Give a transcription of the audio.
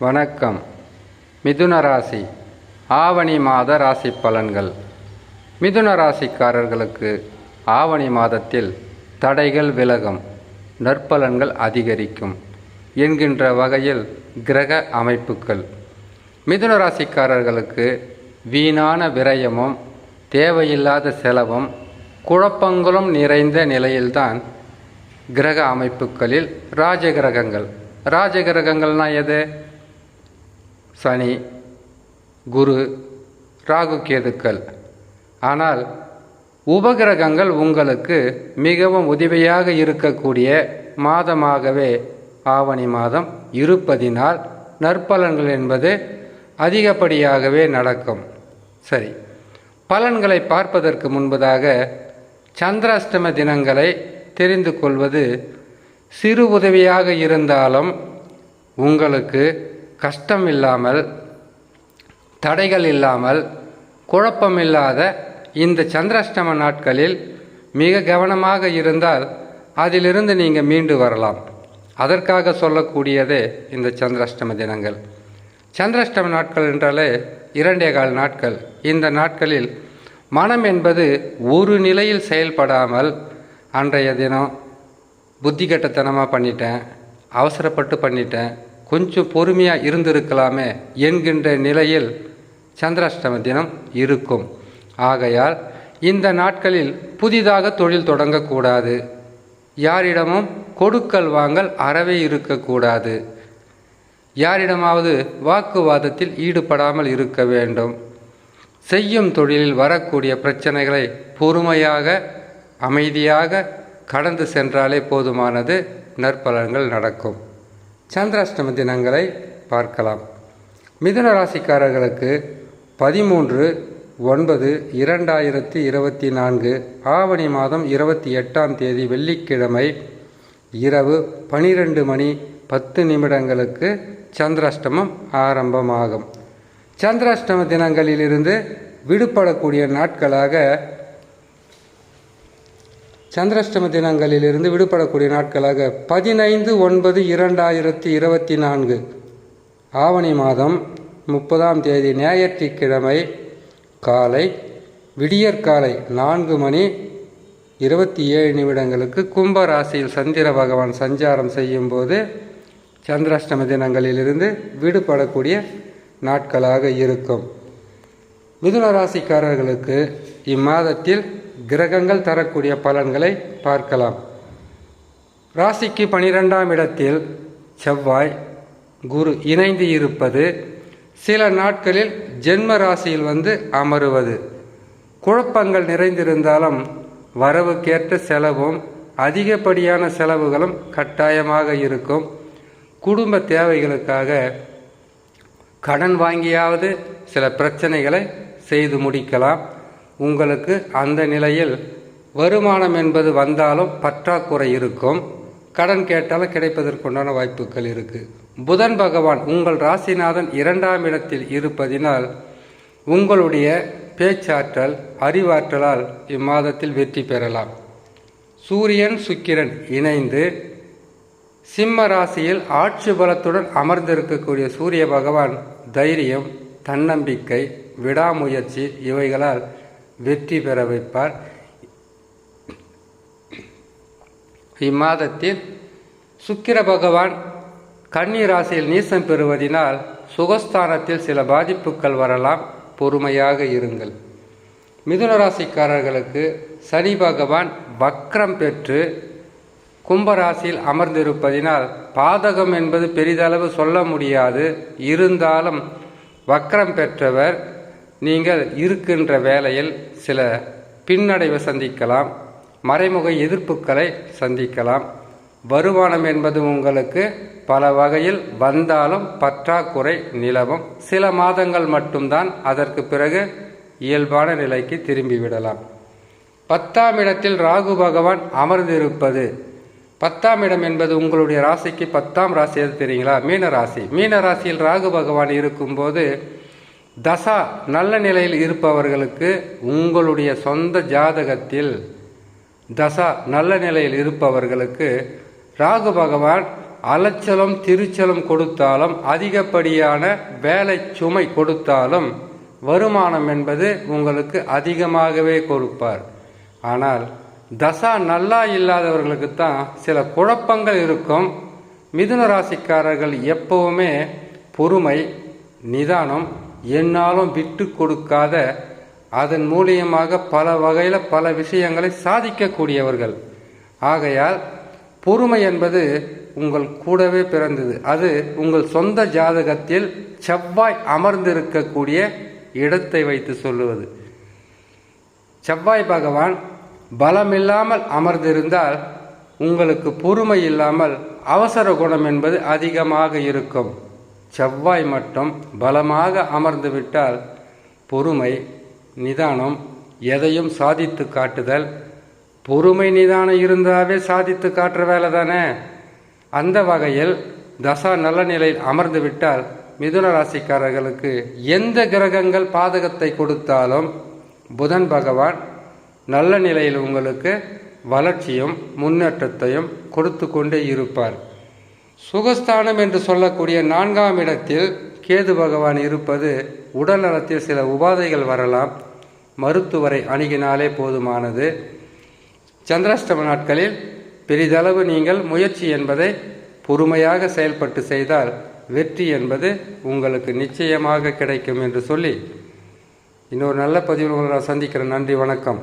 வணக்கம். மிதுன ராசி. ஆவணி மாத ராசி பலன்கள். மிதுன ராசிக்காரர்களுக்கு ஆவணி மாதத்தில் தடைகள் விலகும் நற்பலன்கள் அதிகரிக்கும் என்கின்ற வகையில் கிரக அமைப்புகள். மிதுன ராசிக்காரர்களுக்கு வீணான விரயமும் தேவையில்லாத செலவும் குழப்பங்களும் நிறைந்த நிலையில்தான் கிரக அமைப்புகளில் ராஜகிரகங்கள் ராஜகிரகங்கள்னால் எது? சனி குரு ராகு கேதுக்கள். ஆனால் உபகிரகங்கள் உங்களுக்கு மிகவும் உதவியாக இருக்கக்கூடிய மாதமாகவே ஆவணி மாதம் இருப்பதினால் நற்பலன்கள் என்பது அதிகப்படியாகவே நடக்கும். சரி பலன்களை பார்ப்பதற்கு முன்பதாக சந்திராஷ்டம தினங்களை தெரிந்து கொள்வது சிறு உதவியாக இருந்தாலும் உங்களுக்கு கஷ்டம் இல்லாமல் தடைகள் இல்லாமல் குழப்பமில்லாத இந்த சந்திராஷ்டம நாட்களில் மிக கவனமாக இருந்தால் அதிலிருந்து நீங்கள் மீண்டு வரலாம். அதற்காக சொல்லக்கூடியதே இந்த சந்திராஷ்டம தினங்கள். சந்திராஷ்டம நாட்கள் என்றாலே இரண்டே கால் நாட்கள். இந்த நாட்களில் மனம் என்பது ஒரு நிலையில் செயல்படாமல் அன்றைய தினம் புத்தி கட்டத்தனமாக பண்ணிட்டேன் அவசரப்பட்டு பண்ணிட்டேன் கொஞ்சம் பொறுமையாக இருந்திருக்கலாமே என்கின்ற நிலையில் சந்திராஷ்டம தினம் இருக்கும். ஆகையால் இந்த நாட்களில் புதிதாக தொழில் தொடங்கக்கூடாது. யாரிடமும் கொடுக்கல் வாங்கல் அறவே இருக்கக்கூடாது. யாரிடமாவது வாக்குவாதத்தில் ஈடுபடாமல் இருக்க வேண்டும். செய்யும் தொழிலில் வரக்கூடிய பிரச்சனைகளை பொறுமையாக அமைதியாக கடந்து சென்றாலே போதுமானது நற்பலன்கள் நடக்கும். சந்திராஷ்டம தினங்களை பார்க்கலாம். மிதுன ராசிக்காரர்களுக்கு பதிமூன்று ஒன்பது இரண்டாயிரத்தி இருபத்தி நான்கு ஆவணி மாதம் இருபத்தி எட்டாம் தேதி வெள்ளிக்கிழமை இரவு பனிரெண்டு மணி பத்து நிமிடங்களுக்கு சந்திராஷ்டமம் ஆரம்பமாகும். சந்திராஷ்டம தினங்களிலிருந்து விடுபடக்கூடிய நாட்களாக சந்திராஷ்டம தினங்களிலிருந்து விடுபடக்கூடிய நாட்களாக பதினைந்து ஒன்பது இரண்டாயிரத்தி இருபத்தி நான்கு. ஆவணி மாதம் முப்பதாம் தேதி ஞாயிற்றுக்கிழமை காலை விடியற்காலை நான்கு மணி இருபத்தி ஏழு நிமிடங்களுக்கு கும்ப ராசியில் சந்திர பகவான் சஞ்சாரம் செய்யும்போது சந்திராஷ்டம தினங்களிலிருந்து விடுபடக்கூடிய நாட்களாக இருக்கும். மிதுன ராசிக்காரர்களுக்கு இம்மாதத்தில் கிரகங்கள் தரக்கூடிய பலன்களை பார்க்கலாம். ராசிக்கு பனிரெண்டாம் இடத்தில் செவ்வாய் குரு இணைந்து இருப்பது சில நாட்களில் ஜென்ம ராசியில் வந்து அமருவது. குழப்பங்கள் நிறைந்திருந்தாலும் வரவுக்கேற்ற செலவும் அதிகப்படியான செலவுகளும் கட்டாயமாக இருக்கும். குடும்ப தேவைகளுக்காக கடன் வாங்கியாவது சில பிரச்சனைகளை செய்து முடிக்கலாம். உங்களுக்கு அந்த நிலையில் வருமானம் என்பது வந்தாலும் பற்றாக்குறை இருக்கும். கடன் கேட்டாலும் கிடைப்பதற்குண்டான வாய்ப்புகள் இருக்குது புதன் பகவான் உங்கள் ராசிநாதன் இரண்டாம் இடத்தில் இருப்பதினால் உங்களுடைய பேச்சாற்றல் அறிவாற்றலால் இம்மாதத்தில் வெற்றி பெறலாம். சூரியன் சுக்கிரன் இணைந்து சிம்ம ராசியில் ஆட்சி பலத்துடன் அமர்ந்திருக்கக்கூடிய சூரிய பகவான் தைரியம் தன்னம்பிக்கை விடாமுயற்சி இவைகளால் வெற்றி பெற வைப்பார். இம்மாதத்தில் சுக்கிர பகவான் கன்னி ராசியில் நீசம் பெறுவதினால் சுகஸ்தானத்தில் சில பாதிப்புகள் வரலாம். பொறுமையாக இருங்கள். மிதுன ராசிக்காரர்களுக்கு சனி பகவான் வக்ரம் பெற்று கும்பராசியில் அமர்ந்திருப்பதினால் பாதகம் என்பது பெரிதளவு சொல்ல முடியாது. இருந்தாலும் வக்ரம் பெற்றவர் நீங்கள் இருக்கின்ற வேலையில் சில பின்னடைவை சந்திக்கலாம் மறைமுக எதிர்ப்புகளை சந்திக்கலாம். வருமானம் என்பது உங்களுக்கு பல வகையில் வந்தாலும் பற்றாக்குறை நிலவும். சில மாதங்கள் மட்டும்தான் அதற்கு பிறகு இயல்பான நிலைக்கு திரும்பிவிடலாம். பத்தாம் இடத்தில் ராகு பகவான் அமர்ந்திருப்பது. பத்தாம் இடம் என்பது உங்களுடைய ராசிக்கு பத்தாம் ராசி எது தெரியுங்களா? மீன ராசி மீன ராசியில் ராகு பகவான் இருக்கும்போது தசா நல்ல நிலையில் இருப்பவர்களுக்கு உங்களுடைய சொந்த ஜாதகத்தில் தசா நல்ல நிலையில் இருப்பவர்களுக்கு ராகு பகவான் அலைச்சலும் திருச்சலும் கொடுத்தாலும் அதிகப்படியான வேலை சுமை கொடுத்தாலும் வருமானம் என்பது உங்களுக்கு அதிகமாகவே கொடுப்பார். ஆனால் தசா நல்லா இல்லாதவர்களுக்கு தான் சில குழப்பங்கள் இருக்கும். மிதுன ராசிக்காரர்கள் எப்பவுமே பொறுமை நிதானம் என்னாலும் விட்டு கொடுக்காத அதன் மூலியமாக பல வகையில் பல விஷயங்களை சாதிக்கக்கூடியவர்கள். ஆகையால் பொறுமை என்பது உங்கள் கூடவே பிறந்தது. அது உங்கள் சொந்த ஜாதகத்தில் செவ்வாய் அமர்ந்திருக்கக்கூடிய இடத்தை வைத்து சொல்லுவது. செவ்வாய் பகவான் பலமில்லாமல் அமர்ந்திருந்தால் உங்களுக்கு பொறுமை இல்லாமல் அவசர குணம் என்பது அதிகமாக இருக்கும். செவ்வாய் மட்டும் பலமாக அமர்ந்துவிட்டால் பொறுமை நிதானம் எதையும் சாதித்து காட்டுதல். பொறுமை நிதானம் இருந்தாவே சாதித்து காட்டுற வேலை தானே? அந்த வகையில் தசா நல்ல நிலையில் அமர்ந்து விட்டால் மிதுன ராசிக்காரர்களுக்கு எந்த கிரகங்கள் பாதகத்தை கொடுத்தாலும் புதன் பகவான் நல்ல நிலையில் உங்களுக்கு வளர்ச்சியும் முன்னேற்றத்தையும் கொடுத்து கொண்டே இருப்பார். சுகஸ்தானம் என்று சொல்லக்கூடிய நான்காம் இடத்தில் கேது பகவான் இருப்பது உடல் நலத்தில் சில உபாதைகள் வரலாம். மருத்துவரை அணுகினாலே போதுமானது. சந்திராஷ்டம நாட்களில் பெரிதளவு நீங்கள் முயற்சி என்பதை பொறுமையாக செயல்பட்டு செய்தால் வெற்றி என்பது உங்களுக்கு நிச்சயமாக கிடைக்கும் என்று சொல்லி இன்னொரு நல்ல பதிவில் நான் சந்திக்கிறேன். நன்றி வணக்கம்.